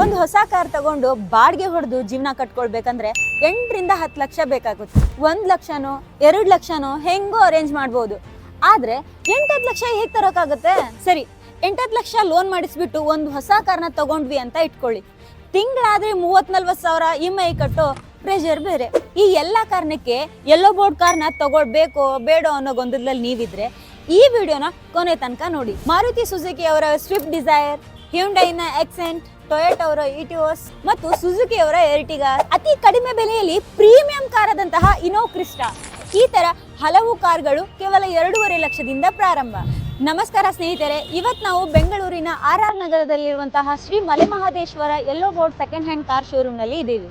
ಒಂದು ಹೊಸ ಕಾರ್ ತಗೊಂಡು ಬಾಡಿಗೆ ಹೊಡೆದು ಜೀವನ ಕಟ್ಕೊಳ್ಬೇಕಂದ್ರೆ ಎಂಟರಿಂದ ಹತ್ತು ಲಕ್ಷ ಬೇಕಾಗುತ್ತೆ. ಒಂದು ಲಕ್ಷನೋ, ಎರಡು ಲಕ್ಷನೋ, ಹೆಂಗೋ ಅರೇಂಜ್ ಮಾಡ್ಬೋದು. ಆದರೆ ಎಂಟತ್ತು ಲಕ್ಷ ಹೇಗೆ ತರೋಕ್ಕಾಗುತ್ತೆ ಸರಿ ಎಂಟತ್ತು ಲಕ್ಷ ಲೋನ್ ಮಾಡಿಸ್ಬಿಟ್ಟು ಒಂದು ಹೊಸ ಕಾರ್ನ ತಗೊಂಡ್ವಿ ಅಂತ ಇಟ್ಕೊಳ್ಳಿ. ತಿಂಗಳಾದ್ರೆ ಮೂವತ್ ನಲ್ವತ್ತು ಸಾವಿರ ಇ ಎಂ ಐ ಕಟ್ಟೋ ಪ್ರೆಷರ್ ಬೇರೆ. ಈ ಎಲ್ಲ ಕಾರಣಕ್ಕೆ ಎಲ್ಲೋ ಬೋರ್ಡ್ ಕಾರ್ನ ತಗೊಳ್ಬೇಕೋ ಬೇಡೋ ಅನ್ನೋ ಗೊಂದಲದಲ್ಲಿ ನೀವಿದ್ರೆ ಈ ವಿಡಿಯೋನ ಕೊನೆ ತನಕ ನೋಡಿ. ಮಾರುತಿ ಸುಜುಕಿ ಅವರ ಸ್ವಿಫ್ಟ್ ಡಿಸೈರ್ ಹ್ಯುಂಡೈನ ಎಕ್ಸೆಂಟ್ ಟೊಯೋಟಾ ಅವರ ಇಟಿಒಸ್ ಮತ್ತು ಸುಜುಕಿ ಅವರ ಎರ್ಟಿಗಾ ಅತಿ ಕಡಿಮೆ ಬೆಲೆಯಲ್ಲಿ ಪ್ರೀಮಿಯಂ ಕಾರ್ ಆದಂತಹ ಇನೋ ಕ್ರಿಸ್ಟಾ ಈ ತರ ಹಲವು ಕಾರ್ಗಳು ಕೇವಲ ಎರಡೂವರೆ ಲಕ್ಷದಿಂದ ಪ್ರಾರಂಭ. ನಮಸ್ಕಾರ ಸ್ನೇಹಿತರೆ ಇವತ್ತು ನಾವು ಬೆಂಗಳೂರಿನ R R ನಗರದಲ್ಲಿರುವಂತಹ Shri Malemahadeshwara yellow board second hand car ಶೋರೂಮ್ನಲ್ಲಿ ಇದ್ದೀವಿ.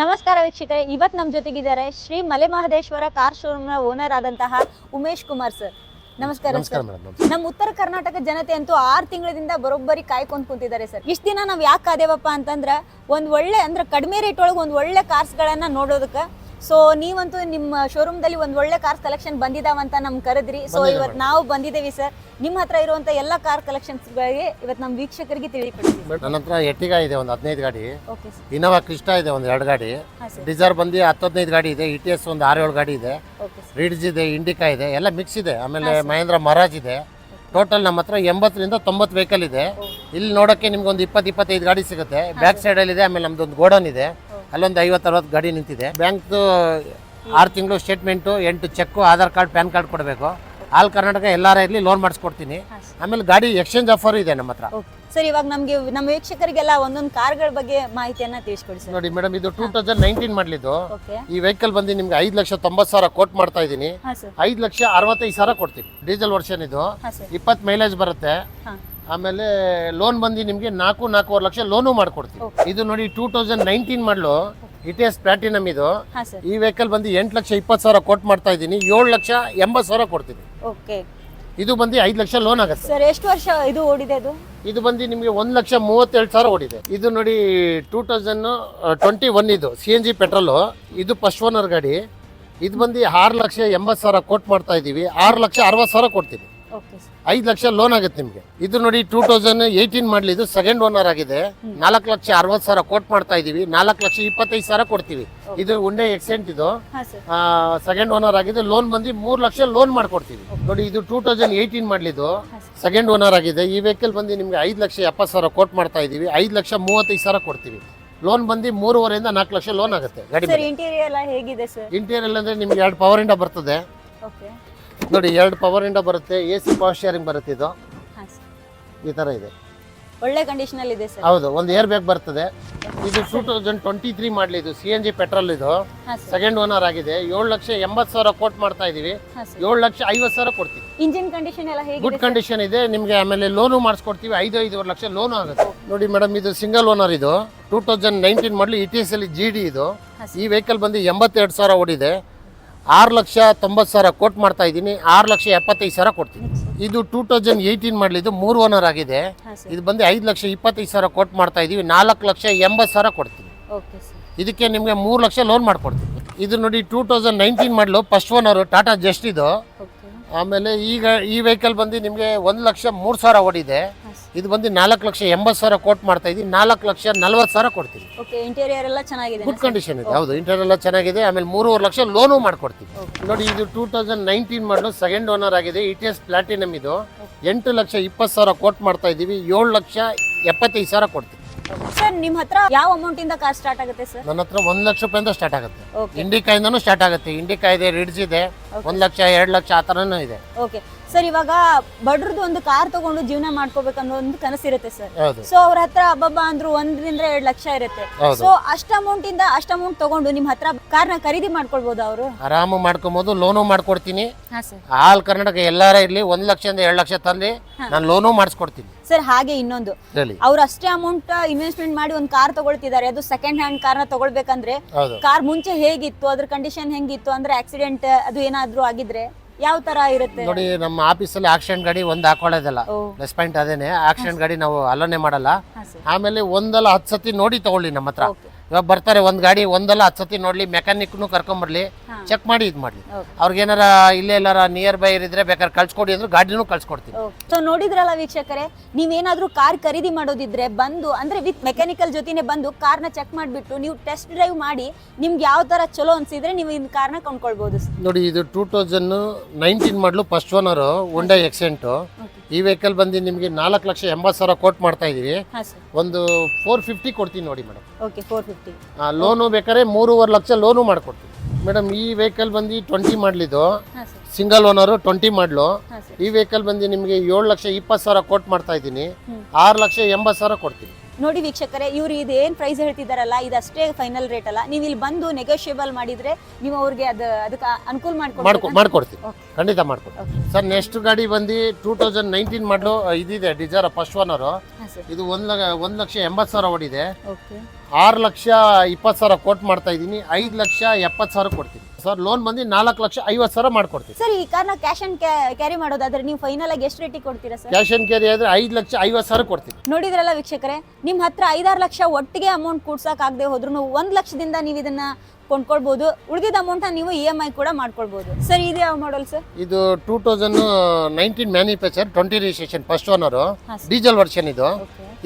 ನಮಸ್ಕಾರ ವೀಕ್ಷಕರೇ ಇವತ್ತು ನಮ್ಮ ಜೊತೆಗಿದ್ದಾರೆ ಶ್ರೀ ಮಲೆಮಹದೇಶ್ವರ ಕಾರ್ ಶೋರೂಮ್ನ ಓನರ್ ಆದಂತಹ ಉಮೇಶ್ ಕುಮಾರ್ ಸರ್. ನಮಸ್ಕಾರ ಸರ್. ನಮ್ಮ ಉತ್ತರ ಕರ್ನಾಟಕ ಜನತೆ ಅಂತೂ ಆರು ತಿಂಗಳಿಂದ ಬರೋಬ್ಬರಿ ಕಾಯ್ಕೊಂಡು ಕುಂತಿದ್ದಾರೆ ಸರ್. ಇಷ್ಟ ದಿನ ನಾವು ಯಾಕೆ ಕಾದೇವಪ್ಪ ಅಂತಂದ್ರ ಒಂದ್ ಒಳ್ಳೆ ಅಂದ್ರೆ ಕಡಿಮೆ ರೇಟ್ ಒಳಗೆ ಒಂದ್ ಒಳ್ಳೆ ಕಾರ್ಸ್ ಗಳನ್ನ ನೋಡೋದಕ್ಕ ಸೊ ನೀವಂತೂ ನಿಮ್ಮ ಶೋರೂಮ್ ದಲ್ಲಿ ಒಂದ್ ಒಳ್ಳೆ ಕಾರ್ ಕಲೆಕ್ಷನ್ ಬಂದಿದಾವಂತ ನಮ್ ಕರೆದ್ರಿ. ಸೊ ಇವತ್ತು ಇವತ್ ನಾವು ಬಂದಿದ್ದೇವೆ ಸರ್ ನಿಮ್ಮ ಹತ್ರ ಇರುವಂತ ಎಲ್ಲ ಕಾರ್ ಕಲೆಕ್ಷನ್ಸ್ ಗಳಿಗೆ ಇವತ್ತು ನಮ್ ವೀಕ್ಷಕರಿಗೆ ತಿಳಿಕೊಡ್ತೀವಿ ನನ್ನ ಹತ್ರ ಎಟ್ಟಿಗ ಇದೆ ಒಂದು ಹದಿನೈದು ಗಾಡಿ. ಓಕೆ ಸರ್ ಇನೋವಾ ಕ್ರಿಸ್ಟಾ ಇದೆ ಒಂದು ಎರಡು ಗಾಡಿ. ಡಿಸರ್ ಬಂದಿ ಹತ್ತು ಹದಿನೈದು ಗಾಡಿ ಇದೆ. ಇ ಟಿ ಎಸ್ ಒಂದು ಆರು ಏಳು ಗಾಡಿ ಇದೆ. ರೀಡ್ಸ್ ಇದೆ ಇಂಡಿಕಾ ಇದೆ ಎಲ್ಲ ಮಿಕ್ಸ್ ಇದೆ. ಆಮೇಲೆ ಮಹೇಂದ್ರ ಮಹಾರಾಜ್ ಇದೆ. ಟೋಟಲ್ ನಮ್ಮ ಹತ್ರ ಎಂಬತ್ತರಿಂದ ತೊಂಬತ್ತು ವೆಹಿಕಲ್ ಇದೆ. ಇಲ್ಲಿ ನೋಡೋಕ್ಕೆ ನಿಮ್ಗೆ ಒಂದು ಇಪ್ಪತ್ತು ಇಪ್ಪತ್ತೈದು ಗಾಡಿ ಸಿಗುತ್ತೆ. ಬ್ಯಾಕ್ ಸೈಡಲ್ಲಿ ಇದೆ ಆಮೇಲೆ ನಮ್ದು ಒಂದು ಗೋಡನ್ ಇದೆ. ಅಲ್ಲೊಂದು ಐವತ್ತು ಅರವತ್ತು ಗಾಡಿ ನಿಂತಿದೆ. ಬ್ಯಾಂಕ್ದು ಆರು ತಿಂಗಳು ಸ್ಟೇಟ್ಮೆಂಟು ಎಂಟು cheque Aadhaar card PAN card ಕೊಡಬೇಕು. ಆಲ್ ಕರ್ನಾಟಕ ಎಲ್ಲಾರ ಇರಲಿ ಲೋನ್ ಮಾಡಿಸ್ಕೊಡ್ತೀನಿ. ಆಮೇಲೆ ಗಾಡಿ ಎಕ್ಸ್ಚೇಂಜ್ ಆಫರ್ ಇದೆ ನಮ್ಮ ಹತ್ರ. ಸರ್ ಇವಾಗ ನಮಗೆ ನಮ್ಮ ವೀಕ್ಷಕರಿಗೆಲ್ಲ ಒಂದೊಂದು ಕಾರ್ಗಳ ಬಗ್ಗೆ ಮಾಹಿತಿಯನ್ನ ತಿಳಿಸ್ಕೊಡಿ ಸರ್. ನೋಡಿ ಮೇಡಮ್ ಇದು ಟೂ ತೌಸಂಡ್ ನೈನ್ಟೀನ್ ಮಾಡಲಿದ್ದು. ಈ ವೆಹಿಕಲ್ ಬಂದು ನಿಮ್ಗೆ ಐದು ಲಕ್ಷ ತೊಂಬತ್ತು ಸಾವಿರ ಕೋಟ್ ಮಾಡ್ತಾ ಇದ್ದೀನಿ. ಐದು ಲಕ್ಷ ಅರವತ್ತೈದು ಸಾವಿರ ಕೊಡ್ತೀನಿ. ಡೀಸೆಲ್ ವರ್ಷನ್ ಇದು. ಇಪ್ಪತ್ತು ಮೈಲೇಜ್ ಬರುತ್ತೆ. ಆಮೇಲೆ ಲೋನ್ ಬಂದು ನಿಮಗೆ ನಾಲ್ಕು ನಾಲ್ಕೂವರೆ ಲಕ್ಷ ಲೋನು ಮಾಡ್ಕೊಡ್ತೀನಿ ಇದು ನೋಡಿ two thousand nineteen model Etios Platinum ಇದು. ಈ ವೆಹಿಕಲ್ ಬಂದು ಎಂಟು ಲಕ್ಷ ಇಪ್ಪತ್ತು ಸಾವಿರ ಕೋಟ್ ಮಾಡ್ತಾ ಇದ್ದೀನಿ. ಏಳು ಲಕ್ಷ ಎಂಬತ್ತು ಸಾವಿರ ಕೊಡ್ತೀನಿ. ಓಕೆ ಇದು ಬಂದು ಐದು ಲಕ್ಷ ಲೋನ್ ಆಗುತ್ತೆ. ಸರ್ ಎಷ್ಟು ವರ್ಷ ಇದು ಓಡಿದೆ ಅದು? ಇದು ಬಂದು ನಿಮಗೆ ಒಂದು ಲಕ್ಷ ಮೂವತ್ತೇಳು ಸಾವಿರ ಓಡಿದೆ. ಇದು ನೋಡಿ ಟೂ ತೌಸಂಡ್ ಟ್ವೆಂಟಿ ಒನ್ ಇದು ಸಿ ಎನ್ ಜಿ ಪೆಟ್ರೋಲು ಇದು ಫಸ್ಟ್ ಓನರ್ ಗಾಡಿ. ಇದು ಬಂದು ಆರು ಲಕ್ಷ ಎಂಬತ್ತು ಸಾವಿರ ಕೋಟ್ ಮಾಡ್ತಾ ಇದ್ದೀವಿ ಆರು ಲಕ್ಷ ಅರವತ್ತು ಸಾವಿರ ಕೊಡ್ತೀನಿ. ಓಕೆ ಸರ್ ಐದು ಲಕ್ಷ ಲೋನ್ ಆಗುತ್ತೆ ನಿಮಗೆ. ಇದು ನೋಡಿ ಟೂ ತೌಸಂಡ್ ಏಯ್ಟೀನ್ ಮಾಡಲಿ ಇದು ಸೆಕೆಂಡ್ ಓನರ್ ಆಗಿದೆ. ನಾಲ್ಕು ಲಕ್ಷ ಅರವತ್ತು ಸಾವಿರ ಕೋಟ್ ಮಾಡ್ತಾ ಇದ್ದೀವಿ ನಾಲ್ಕು ಲಕ್ಷ ಇಪ್ಪತ್ತೈದು ಸಾವಿರ ಕೊಡ್ತೀವಿ. ಇದು ಉಂಡೆ ಎಕ್ಸೆಂಟ್ ಇದು. ಸೆಕೆಂಡ್ ಓನರ್ ಆಗಿದೆ. ಲೋನ್ ಬಂದು ಮೂರು ಲಕ್ಷ ಲೋನ್ ಮಾಡ್ಕೊಡ್ತೀವಿ. ನೋಡಿ ಇದು ಟೂ ತೌಸಂಡ್ ಏಯ್ಟೀನ್ ಮಾಡಲಿದ್ದು ಸೆಕೆಂಡ್ ಓನರ್ ಆಗಿದೆ. ಈ ವೆಹಿಕಲ್ ಬಂದು ನಿಮಗೆ ಐದು ಲಕ್ಷ ಎಪ್ಪತ್ತು ಸಾವಿರ ಕೋಟ್ ಮಾಡ್ತಾ ಇದ್ದೀವಿ ಐದು ಲಕ್ಷ ಮೂವತ್ತೈದು ಸಾವಿರ ಕೊಡ್ತೀವಿ. ಲೋನ್ ಬಂದು ಮೂರುವರೆಯಿಂದ ನಾಲ್ಕು ಲಕ್ಷ ಲೋನ್ ಆಗುತ್ತೆ ಗಾಡಿ ಇಂಟೀರಿಯರ್ ಅಂದ್ರೆ ನಿಮ್ಗೆ ಎರಡು ಪವರ್ ಇಂಡ ಬರ್ತದೆ. ಓಕೆ ನೋಡಿ ಎರಡು ಪವರ್ ಇಂಡ ಬರುತ್ತೆ ಎ ಸಿ ಪವರ್ ಶೇರಿಂಗ್ ಬರುತ್ತೆ ಇದು. ಹಾ ಸರ್ ಈ ಥರ ಇದೆ. ಒಳ್ಳೆ ಕಂಡೀಷನ್ ಅಲ್ಲಿ ಇದೆ ಸರ್ ಹೌದು ಒಂದು ಏರ್ ಬ್ಯಾಗ್ ಬರ್ತದೆ. ಇದು ಟೂ ತೌಸಂಡ್ ಟ್ವೆಂಟಿ ತ್ರೀ ಮಾಡಲಿ ಇದು ಸಿ ಎನ್ ಜಿ ಪೆಟ್ರೋಲ್ ಇದು. ಹಾ ಸರ್ ಸೆಕೆಂಡ್ ಓನರ್ ಆಗಿದೆ. ಏಳು ಲಕ್ಷ ಎಂಬತ್ತು ಸಾವಿರ ಕೋಟ್ ಮಾಡ್ತಾ ಇದೀವಿ. ಹಾ ಸರ್ ಏಳು ಲಕ್ಷ ಐವತ್ತು ಸಾವಿರ ಕೊಡ್ತೀವಿ. ಇಂಜಿನ್ ಕಂಡೀಷನ್ ಎಲ್ಲ ಹೇಗಿದೆ ಗುಡ್ ಕಂಡೀಷನ್ ಇದೆ. ನಿಮಗೆ ಆಮೇಲೆ ಲೋನು ಮಾಡಿಸ್ಕೊಡ್ತೀವಿ. ಐದು ಐದೂವರೆ ಲಕ್ಷ ಲೋನು ಆಗುತ್ತೆ. ನೋಡಿ ಮೇಡಮ್ ಇದು ಸಿಂಗಲ್ ಓನರ್ ಇದು. ಟೂ ತೌಸಂಡ್ ನೈನ್ಟೀನ್ ಮಾಡಲಿ ಇ ಟಿ ಎಸ್ ಅಲ್ಲಿ ಜಿ ಡಿ ಇದು. ಹಾ, ಈ ವೆಹಿಕಲ್ ಬಂದು ಎಂಬತ್ತೆರಡು ಸಾವಿರ ಓಡಿದೆ. ಆರು ಲಕ್ಷ ತೊಂಬತ್ತು ಸಾವಿರ ಕೋಟ್ ಮಾಡ್ತಾ ಇದ್ದೀನಿ ಆರು ಲಕ್ಷ ಎಪ್ಪತ್ತೈದು ಸಾವಿರ ಕೊಡ್ತೀನಿ. ಇದು ಟೂ ತೌಸಂಡ್ ಏಯ್ಟೀನ್ ಮಾಡಲಿದ್ದು ಮೂರು ಓನರ್ ಆಗಿದೆ. ಇದು ಬಂದು ಐದು ಲಕ್ಷ ಇಪ್ಪತ್ತೈದು ಸಾವಿರ ಕೋಟ್ ಮಾಡ್ತಾ ಇದ್ದೀವಿ ನಾಲ್ಕು ಲಕ್ಷ ಎಂಬತ್ತು ಸಾವಿರ ಕೊಡ್ತೀನಿ. ಇದಕ್ಕೆ ನಿಮಗೆ ಮೂರು ಲಕ್ಷ ಲೋನ್ ಮಾಡಿಕೊಡ್ತೀನಿ. ಇದು ನೋಡಿ two thousand nineteen model first owner Tata Zest ಇದು. ಆಮೇಲೆ ಈಗ ಈ ವೆಹಿಕಲ್ ಬಂದು ನಿಮಗೆ ಒಂದು ಲಕ್ಷ ಮೂರು ಸಾವಿರ ಓಡಿದೆ. ಇದು ಬಂದು ನಾಲ್ಕು ಲಕ್ಷ ಎಂಬತ್ತು ಸಾವಿರ ಕೋಟ್ ಮಾಡ್ತಾ ಇದ್ದೀವಿ ನಾಲ್ಕು ಲಕ್ಷ ನಲ್ವತ್ತು ಸಾವಿರ ಕೊಡ್ತೀವಿ ಓಕೆ ಇಂಟೀರಿಯರ್ ಎಲ್ಲ ಚೆನ್ನಾಗಿದೆ ಗುಡ್ ಕಂಡೀಷನ್ ಇದೆ. ಹೌದು ಇಂಟೀರಿಯರ್ ಎಲ್ಲ ಚೆನ್ನಾಗಿದೆ. ಆಮೇಲೆ ಮೂರುವರೆ ಲಕ್ಷ ಲೋನು ಮಾಡ್ಕೊಡ್ತೀವಿ ನೋಡಿ ಇದು two thousand nineteen model second owner ಆಗಿದೆ. ಇಟ್ ಟಿ ಎಸ್ ಪ್ಲಾಟಿನಮ್ ಇದು. ಎಂಟು ಲಕ್ಷ ಇಪ್ಪತ್ತು ಸಾವಿರ ಕೋಟ್ ಮಾಡ್ತಾ ಇದೀವಿ. ಏಳು ಲಕ್ಷ ಎಪ್ಪತ್ತೈದು ಸಾವಿರ ಕೊಡ್ತೀವಿ ಸರ್ ನಿಮ್ಮ ಹತ್ರ ಯಾವ ಅಮೌಂಟ್ ಇಂದ ಕಾರ್ ಸ್ಟಾರ್ಟ್ ಆಗುತ್ತೆ ಸರ್ ನನ್ನ ಹತ್ರ ಒಂದು ಲಕ್ಷ ರೂಪಾಯಿಂದ ಸ್ಟಾರ್ಟ್ ಆಗುತ್ತೆ. ಇಂಡಿಕಾ ಸ್ಟಾರ್ಟ್ ಆಗುತ್ತೆ. ಇಂಡಿಕಾ ಇದೆ ರಿಡ್ಜ್ ಇದೆ. ಒಂದ್ ಲಕ್ಷ ಎರಡ್ ಲಕ್ಷ ಆ ಥರನೂ ಇದೆ. ಓಕೆ ಸರ್ ಇವಾಗ ಬಡ್ರದ್ದು ಒಂದು ಕಾರ್ ತಗೊಂಡು ಜೀವನ ಮಾಡ್ಕೋಬೇಕನ್ನೋ ಒಂದು ಕನಸಿರುತ್ತೆ ಸರ್. ಹೌದು. ಸೊ ಅವ್ರ ಹತ್ರ ಹಬ್ಬಬ್ಬ ಅಂದ್ರು ಒಂದ್ರಿಂದ ಎರಡ್ ಲಕ್ಷ ಇರುತ್ತೆ. ಹೌದು. ಸೊ ಅಷ್ಟ ಅಮೌಂಟ್ ಇಂದ ಅಷ್ಟ ಅಮೌಂಟ್ ತಗೊಂಡು ನಿಮ್ ಹತ್ರ ಕಾರ್ನ ಖರೀದಿ ಮಾಡ್ಕೊಳ್ಬಹುದು ಅವರು? ಆರಾಮ ಮಾಡ್ಕೊಬೋದು ಲೋನು ಮಾಡ್ಕೊಡ್ತೀನಿ. ಹಾ ಸರ್. ಆಲ್ ಕರ್ನಾಟಕ ಎಲ್ಲಾರ ಇರ್ಲಿ ಒಂದ್ ಲಕ್ಷದಿಂದ ಎರಡ್ ಲಕ್ಷ ತಂದು ನಾನು ಲೋನು ಮಾಡಿಸ್ಕೊಡ್ತೀನಿ. ಸರ್ ಹಾಗೆ ಇನ್ನೊಂದು. ಹೇಳಿ. ಅವ್ರು ಅಷ್ಟೇ ಅಮೌಂಟ್ ಇನ್ವೆಸ್ಟ್ಮೆಂಟ್ ಮಾಡಿ ಒಂದು ಕಾರ್ ತಗೊಳ್ತಿದ್ದಾರೆ. ಅದು ಸೆಕೆಂಡ್ ಹ್ಯಾಂಡ್ ಕಾರ್ನ ತಗೊಳ್ಬೇಕಂದ್ರೆ ಹೌದು. ಕಾರ್ ಮುಂಚೆ ಹೇಗಿತ್ತು ಅದ್ರ ಕಂಡೀಷನ್ ಹೆಂಗಿತ್ತು ಅಂದ್ರೆ ಆಕ್ಸಿಡೆಂಟ್ ಅದು ಏನಾದ್ರೂ ಆಗಿದ್ರೆ? ಯಾವ ತರ ಇರುತ್ತೆ? ನೋಡಿ ನಮ್ಮ ಆಫೀಸಲ್ಲಿ ಆಕ್ಸಿಡೆಂಟ್ ಗಾಡಿ ಒಂದ್ ಹಾಕೊಳ್ಳೋದಿಲ್ಲ. ಪ್ಲಸ್ ಪಾಯಿಂಟ್ ಅದೇನೆ. ಆಕ್ಸಿಡೆಂಟ್ ಗಾಡಿ ನಾವು ಅಲ್ಲೋನೆ ಮಾಡಲ್ಲ. ಆಮೇಲೆ ಒಂದಲ್ಲ ಹತ್ತು ಸತಿ ನೋಡಿ ತಗೊಳ್ಳಿ ನಮ್ಮ ಹತ್ರ. ಇವಾಗ ಬರ್ತಾರೆ ಒಂದ್ ಗಾಡಿ ಒಂದಲ್ಲ ಹತ್ತು ಸತಿ ನೋಡ್ಲಿ ಮೆಕ್ಯಾನಿಕ್ನು ಕರ್ಕೊಂಬರ್ಲಿ. ಚೆಕ್ ಮಾಡಿ ಇದು ಮಾಡ್ಲಿ. ಅವ್ರಿಗೇನಾರ ಅವ್ರಿಗೆ ಏನಾರ ಇಲ್ಲೇ ಎಲ್ಲಾರ ನಿಯರ್ ಬೈ ಇರಿದ್ರೆ ಬೇಕಾದ್ರೆ ಕಳ್ಸ್ಕೊಡಿ ಅಂದ್ರೆ ಗಾಡಿನೂ ಕಳ್ಸ್ಕೊಡ್ತೀನಿ. ಸೊ ನೋಡಿದ್ರಲ್ಲ ವೀಕ್ಷಕರೇ ನೀವೇನಾದ್ರೂ ಕಾರ್ ಖರೀದಿ ಮಾಡೋದಿದ್ರೆ ಬಂದು ಅಂದ್ರೆ ವಿತ್ ಮೆಕ್ಯಾನಿಕಲ್ ಜೊತೆನೆ ಬಂದು ಕಾರ್ನ ಚೆಕ್ ಮಾಡಿಬಿಟ್ಟು ನೀವು ಟೆಸ್ಟ್ ಡ್ರೈವ್ ಮಾಡಿ ನಿಮ್ಗೆ ಯಾವ ತರ ಚಲೋ ಅನ್ಸಿದ್ರೆ ನೀವು ಈ ಕಾರ್ನ ಕೊಂಡ್ಕೊಳ್ಬಹುದು ನೋಡಿ ಇದು two thousand nineteen model first owner Hyundai Xcent ಈ ವೆಹಿಕಲ್ ಬಂದು ನಿಮಗೆ ನಾಲ್ಕು ಲಕ್ಷ ಎಂಬತ್ತು ಸಾವಿರ ಕೋಟ್ ಮಾಡ್ತಾ ಇದೀವಿ. ಹಾ ಸರ್ ಒಂದು ಫೋರ್ ಫಿಫ್ಟಿ ಕೊಡ್ತೀನಿ ನೋಡಿ madam okay four fifty loan ಬೇಕಾದ್ರೆ ಮೂರುವರೆ ಲಕ್ಷ ಲೋನು ಮಾಡ್ಕೊಡ್ತೀನಿ ಮೇಡಮ್ ಈ ವೆಹಿಕಲ್ ಬಂದು ಟ್ವೆಂಟಿ ಮಾಡಲಿದ್ದು. ಹಾ ಸರ್ ಸಿಂಗಲ್ ಓನರು ಟ್ವೆಂಟಿ ಮಾಡಲು. ಹಾ ಸರ್ ಈ ವೆಹಿಕಲ್ ಬಂದು ನಿಮಗೆ ಏಳು ಲಕ್ಷ ಇಪ್ಪತ್ತು ಸಾವಿರ ಕೋಟ್ ಮಾಡ್ತಾ ಇದ್ದೀನಿ. ಆರು ಲಕ್ಷ ಎಂಬತ್ತು ಸಾವಿರ ಕೊಡ್ತೀನಿ ನೋಡಿ ವೀಕ್ಷಕರೇ ಇವರು ಇದು ಏನು ಪ್ರೈಸ್ ಹೇಳ್ತಿದಾರಲ್ಲ ಇದಷ್ಟೇ ಫೈನಲ್ ರೇಟ್ ಅಲ್ಲ. ನೀವು ಇಲ್ಲಿ ಬಂದು ನೆಗೋಷಿಯೇಬಲ್ ಮಾಡಿದರೆ ನೀವು ಅವ್ರಿಗೆ ಅದು ಅದಕ್ಕೆ ಅನುಕೂಲ ಮಾಡ್ಕೊ ಮಾಡ್ಕೊಡ್ತೀವಿ. ಮಾಡ್ಕೊಡ್ತೀನಿ ಖಂಡಿತ ಮಾಡ್ಕೊಡ್ತೀವಿ. ಸರ್ ನೆಕ್ಸ್ಟ್ ಗಾಡಿ ಬಂದು ಟೂ ತೌಸಂಡ್ ನೈನ್ಟೀನ್ ಮಾಡಲು ಇದಿದೆ ಡಿಸೈರ್ ಫಸ್ಟ್ ಓನರು ಇದು ಒಂದು ಲಕ್ಷ ಒಂದು ಲಕ್ಷ ಎಂಬತ್ತು ಸಾವಿರ ಓಡಿದೆ. ಓಕೆ ಆರು ಲಕ್ಷ ಇಪ್ಪತ್ತು ಸಾವಿರ ಕೋಟ್ ಮಾಡ್ತಾ ಇದ್ದೀನಿ. ಐದು ಲಕ್ಷ ಎಪ್ಪತ್ತು ಸಾವಿರ ಕೊಡ್ತೀನಿ. ಸರ್ ಲೋನ್ ಬಂದು ನಾಲ್ಕು ಲಕ್ಷ ಐವತ್ತು ಸಾವಿರ ಮಾಡ್ಕೊಡ್ತೀವಿ. ಸರ್ ಈ ಕಾರ್ನ ಕ್ಯಾಶ್ ಅಂಡ್ ಕ್ಯಾರಿ ಮಾಡೋದಾದ್ರೆ ನೀವು ಫೈನಲ್ ಆಗಿ ಎಷ್ಟು ರೇಟಿಗೆ ಕೊಡ್ತೀರಾ ಸರ್? ಕ್ಯಾಶ್ ಆನ್ ಕ್ಯಾರಿ ಆದ್ರೆ ಐದು ಲಕ್ಷ ಐವತ್ತು ಸಾವಿರ ಕೊಡ್ತೀವಿ. ನೋಡಿದ್ರಲ್ಲ ವೀಕ್ಷಕರೇ ನಿಮ್ಮ ಹತ್ರ ಐದಾರು ಲಕ್ಷ ಒಟ್ಟಿಗೆ ಅಮೌಂಟ್ ಕೂಡ್ಸಕ್ ಆಗದೆ ಹೋದ್ರು ಒಂದ್ ಲಕ್ಷದಿಂದ ನೀವು ಇದನ್ನ ಕೊಂಡ್ಕೊಳ್ಬಹುದು ಉಳಿದಿದ್ದ ಅಮೌಂಟ್ ನೀವು ಇ ಎಂ ಐ ಕೂಡ ಮಾಡ್ಕೊಳ್ಬಹುದು ಸರ್ ಇದು ಯಾವ ಮಾಡಲ್ ಸರ್? ಇದು two thousand nineteen manufacture twenty registration first owner diesel version ಇದು.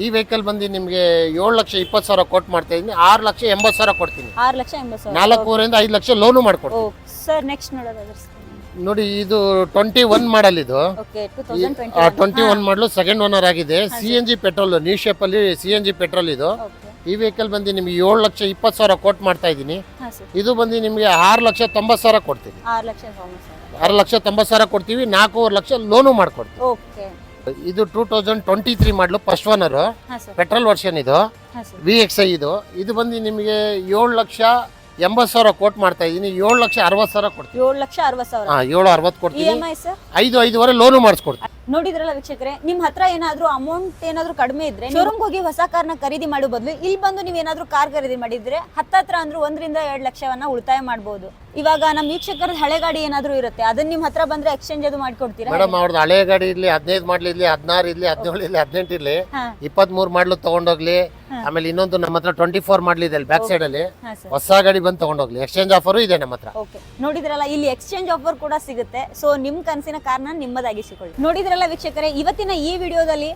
ಈ ವೆಹಿಕಲ್ ಬಂದು ನಿಮಗೆ ಏಳು ಲಕ್ಷ ಇಪ್ಪತ್ತು ಸಾವಿರ ಕೋಟ್ ಮಾಡ್ತಾ ಇದ್ದೀನಿ. ಆರು ಲಕ್ಷ ಎಂಬತ್ತು ಸಾವಿರ ಕೊಡ್ತೀನಿ. ಆರು ಲಕ್ಷ ಎಂಬತ್ತು ಸಾವಿರ. ನಾಲ್ಕೂವರೆಯಿಂದ ಐದು ಲಕ್ಷ ಲೋನು ಮಾಡ್ಕೊಡ್ತೀನಿ. ಓ ಸರ್ ನೆಕ್ಸ್ಟ್ ನೋಡೋದಾದ್ರೆ ನೋಡಿ ಇದು ಟ್ವೆಂಟಿ ಒನ್ ಮಾಡಲ್ ಇದು okay two thousand twenty twenty one model second owner ಆಗಿದೆ. C N G petrol new ಶೇಪಲ್ಲಿ ಸಿ ಎನ್ ಜಿ ಪೆಟ್ರೋಲ್ ಇದು. ಓಕೆ ಈ ವೆಹಿಕಲ್ ಬಂದು ನಿಮಗೆ ಏಳು ಲಕ್ಷ ಇಪ್ಪತ್ತು ಸಾವಿರ ಕೋಟ್ ಮಾಡ್ತಾ ಇದ್ದೀನಿ. ಹಾ ಸರ್ ಇದು ಬಂದು ನಿಮಗೆ ಆರು ಲಕ್ಷ ತೊಂಬತ್ತು ಸಾವಿರ ಕೊಡ್ತೀನಿ. ಆರು ಲಕ್ಷ ತೊಂಬತ್ತು ಸಾವಿರ. ಆರು ಲಕ್ಷ ತೊಂಬತ್ತು ಸಾವಿರ ಕೊಡ್ತೀವಿ. ನಾಲ್ಕೂವರೆ ಲಕ್ಷ ಲೋನು ಮಾಡ್ಕೊಡ್ತೀವಿ. ಓಕೆ ಇದು two thousand twenty three model first owner petrol version ಇದು. ವಿ ಎಕ್ಸ್ ಐ ಇದು. ಇದು ಬಂದು ನಿಮಗೆ ಏಳು ಲಕ್ಷ ಎಂಬತ್ತು ಸಾವಿರ ಕೋಟ್ ಮಾಡ್ತಾ ಇದ್ದೀನಿ. ಏಳು ಲಕ್ಷ ಅರವತ್ತು ಸಾವಿರ ಕೊಡ್ತೀನಿ. ಏಳು ಲಕ್ಷ ಅರವತ್ತು ಸಾವಿರ. ಹಾಂ ಏಳು ಅರವತ್ತು ಕೊಡ್ತೀನಿ. ಐ ಐದು ಐದುವರೆ ಲೋನು ಮಾಡಿಸ್ಕೊಡ್ತೀನಿ. ನೋಡಿದ್ರಲ್ಲ ವೀಕ್ಷಕರೇ ನಿಮ್ ಹತ್ರ ಏನಾದ್ರೂ ಅಮೌಂಟ್ ಏನಾದ್ರೂ ಕಡಿಮೆ ಇದ್ರೆ ಶೋರೂಮ್ ಹೋಗಿ ಹೊಸ ಕಾರ್ನ ಖರೀದಿ ಮಾಡೋ ಬದಲು ಇಲ್ಲಿ ಬಂದು ನೀವ್ ಏನಾದ್ರೂ ಕಾರ್ ಖರೀದಿ ಮಾಡಿದ್ರೆ ಹತ್ತತ್ರ ಅಂದ್ರೆ ಒಂದರಿಂದ ಎರಡ್ ಲಕ್ಷವನ್ನ ಉಳಿತಾಯ ಮಾಡಬಹುದು ಇವಾಗ ನಮ್ ವೀಕ್ಷಕರ ಹಳೆ ಗಾಡಿ ಏನಾದರೂ ಇರುತ್ತೆ ಅದನ್ನ ನಿಮ್ ಹತ್ರ ಬಂದ್ರೆ ಎಕ್ಸ್ಚೇಂಜ್ ಅದು ಮಾಡ್ಕೊಡ್ತೀರಾ? ಮೇಡಮ್ ಅವ್ರದ್ದು ಹಳೆ ಗಾಡಿ ಇರಲಿ ಹದಿನೈದು ಮಾಡ್ಲಿ ಇರಲಿ ಹದಿನಾರು ಇರಲಿ ಹದಿನೇಳು ಇರಲಿ ಹದಿನೆಂಟು ಇರಲಿ ಹಾ. ಇಪ್ಪತ್ಮೂರು ಮಾಡ್ಲು ತಗೊಂಡೋಗ್ಲಿ ಆಮೇಲೆ ಇನ್ನೊಂದು ನಮ್ಮ ಹತ್ರ ಟ್ವೆಂಟಿ ಫೋರ್ ಮಾಡ್ಲಿ ಇದೆ ಬ್ಯಾಕ್ ಸೈಡ್ ಅಲ್ಲಿ. ಹಾ ಸರ್ ಹೊಸ ಗಾಡಿ ಬಂದು ತಗೊಂಡೋಗ್ಲಿ ಎಕ್ಸ್ಚೇಂಜ್ ಆಫರು ಇದೆ ನಮ್ಮ ಹತ್ರ. ಓಕೆ ನೋಡಿದ್ರಲ್ಲ ಇಲ್ಲಿ ಎಕ್ಸ್ಚೇಂಜ್ ಆಫರ್ ಕೂಡ ಸಿಗುತ್ತೆ ಸೊ ನಿಮ್ ಕನಸಿನ ಕಾರ್ನ ನಿಮ್ಮದಾಗಿಸಿಕೊಳ್ಳಿ. ನೋಡಿದ್ರಲ್ಲ ವೀಕ್ಷಕರೇ ಇವತ್ತಿನ ಈ ವಿಡಿಯೋದಲ್ಲಿ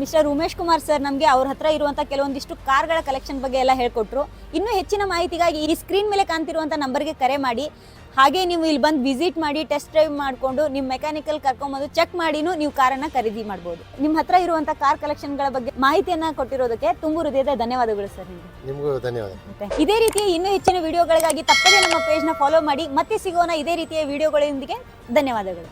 ಮಿಸ್ಟರ್ ಉಮೇಶ್ ಕುಮಾರ್ ಸರ್ ನಮಗೆ ಅವ್ರ ಹತ್ರ ಇರುವಂಥ ಕೆಲವೊಂದಿಷ್ಟು ಕಾರ್ಗಳ ಕಲೆಕ್ಷನ್ ಬಗ್ಗೆ ಎಲ್ಲ ಹೇಳ್ಕೊಟ್ರು. ಇನ್ನೂ ಹೆಚ್ಚಿನ ಮಾಹಿತಿಗಾಗಿ ಈ ಸ್ಕ್ರೀನ್ ಮೇಲೆ ಕಾಣ್ತಿರುವಂತ ನಂಬರ್ಗೆ ಕರೆ ಮಾಡಿ. ಹಾಗೆ ನೀವು ಇಲ್ಲಿ ಬಂದು ವಿಸಿಟ್ ಮಾಡಿ ಟೆಸ್ಟ್ ಡ್ರೈವ್ ಮಾಡಿಕೊಂಡು ನಿಮ್ಮ ಮೆಕ್ಯಾನಿಕಲ್ ಕರ್ಕೊಂಬಂದು ಚೆಕ್ ಮಾಡಿನೂ ನೀವು ಕಾರನ್ನ ಖರೀದಿ ಮಾಡ್ಬೋದು. ನಿಮ್ಮ ಹತ್ರ ಇರುವಂಥ ಕಾರ್ ಕಲೆಕ್ಷನ್ಗಳ ಬಗ್ಗೆ ಮಾಹಿತಿಯನ್ನ ಕೊಟ್ಟಿರೋದಕ್ಕೆ ತುಂಬು ಹೃದಯದ ಧನ್ಯವಾದಗಳು ಸರ್ ನಿಮಗೆ. ನಿಮಗೂ ಧನ್ಯವಾದ. ಇದೇ ರೀತಿಯ ಇನ್ನೂ ಹೆಚ್ಚಿನ ವಿಡಿಯೋಗಳಿಗಾಗಿ ತಪ್ಪದೇ ನಮ್ಮ ಪೇಜ್ನ ಫಾಲೋ ಮಾಡಿ. ಮತ್ತೆ ಸಿಗೋಣ ಇದೇ ರೀತಿಯ ವಿಡಿಯೋಗಳೊಂದಿಗೆ ಧನ್ಯವಾದಗಳು.